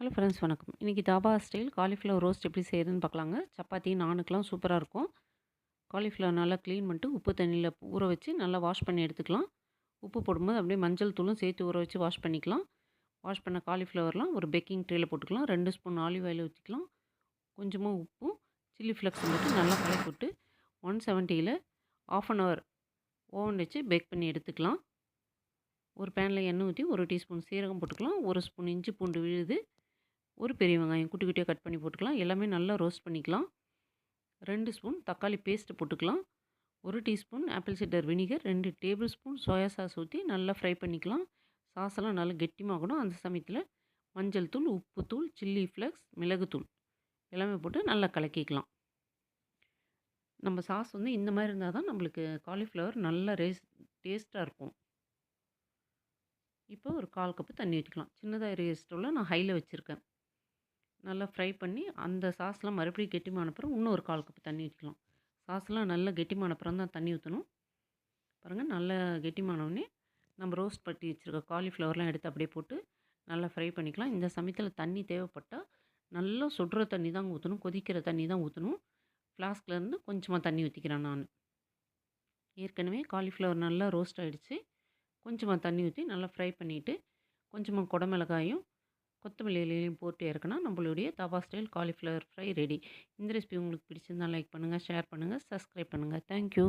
Hello friends வணக்கம். இன்றைக்கி dhaba style. Cauliflower roast எப்படி செய்யுதுன்னு பார்க்கலாங்க சப்பாத்தி நானுக்கெலாம் சூப்பராக இருக்கும். காலிஃப்ளவர் நல்லா க்ளீன் பண்ணிட்டு உப்பு தண்ணியில் ஊற வச்சு நல்லா வாஷ் பண்ணி எடுத்துக்கலாம். உப்பு போடும்போது அப்படியே மஞ்சள் தூளும் சேர்த்து ஊற வச்சு வாஷ் பண்ணிக்கலாம். வாஷ் பண்ண காலிஃப்ளவர்லாம் ஒரு பேக்கிங் ட்ரேயில் போட்டுக்கலாம். ரெண்டு ஸ்பூன் ஆலிவ் ஆயில் ஊற்றிக்கலாம் கொஞ்சமாக உப்பும் சில்லி ஃப்ளக்ஸ் மட்டும் நல்லா கலக்கி விட்டு ஒன் செவன்ட்டியில் ஆஃப் அன் ஹவர் ஓவன் வச்சு பேக் பண்ணி எடுத்துக்கலாம். ஒரு பேனில் எண்ணெய் ஊற்றி ஒரு டீஸ்பூன் சீரகம் போட்டுக்கலாம். ஒரு ஸ்பூன் இஞ்சி பூண்டு விழுது ஒரு பெரிய வெங்காயம் குட்டி குட்டியாக கட் பண்ணி போட்டுக்கலாம். எல்லாமே நல்லா ரோஸ்ட் பண்ணிக்கலாம். ரெண்டு ஸ்பூன் தக்காளி பேஸ்ட்டு போட்டுக்கலாம். ஒரு டீஸ்பூன் ஆப்பிள் சிட்டர் வினிகர் ரெண்டு டேபிள் ஸ்பூன் சோயா சாஸ் ஊற்றி நல்லா ஃப்ரை பண்ணிக்கலாம். சாஸெல்லாம் நல்லா கெட்டிமாகணும். அந்த சமயத்தில் மஞ்சள் தூள் உப்புத்தூள் சில்லி ஃப்ளக்ஸ் மிளகுத்தூள் எல்லாமே போட்டு நல்லா கலக்கிக்கலாம். நம்ம சாஸ் வந்து இந்த மாதிரி இருந்தால் தான் நம்மளுக்கு காலிஃப்ளவர் நல்லா ரேஸ் டேஸ்ட்டாக இருக்கும். இப்போ ஒரு கால் கப்பு தண்ணி ஊற்றிக்கலாம் சின்னதாக இருக்கிற ஸ்டவ்வில் நான் ஹையில் வச்சுருக்கேன். நல்லா ஃப்ரை பண்ணி அந்த சாஸ்லாம் மறுபடியும் கெட்டிமான அப்புறம் இன்னும் ஒரு கால் கப்பு தண்ணி ஊற்றிக்கலாம் சாஸ்லாம் நல்லா கெட்டிமான அப்புறம் தான் தண்ணி ஊற்றணும் பாருங்கள் நல்லா கெட்டிமானவுடனே நம்ம ரோஸ்ட் பட்டி வச்சுருக்க காலிஃப்ளவர்லாம் எடுத்து அப்படியே போட்டு நல்லா ஃப்ரை பண்ணிக்கலாம். இந்த சமயத்தில் தண்ணி தேவைப்பட்டால் நல்லா சுடுற தண்ணி தான் ஊற்றணும் கொதிக்கிற தண்ணி தான் ஊற்றணும் ஃப்ளாஸ்க்லேருந்து கொஞ்சமாக தண்ணி ஊற்றிக்கிறேன் நான். ஏற்கனவே காலிஃப்ளவர் நல்லா ரோஸ்ட் ஆகிடுச்சு கொஞ்சமாக தண்ணி ஊற்றி நல்லா ஃப்ரை பண்ணிவிட்டு கொஞ்சமாக குடமிளகாயும் கொத்தமல்லி இலையிலையும் போட்டு இறக்குனா நம்மளுடைய tawa style cauliflower fry ready. இந்த ரெசிபி உங்களுக்கு பிடிச்சிருந்தால் லைக் பண்ணுங்கள் ஷேர் பண்ணுங்கள் சப்ஸ்கிரைப் பண்ணுங்கள் தேங்க்யூ.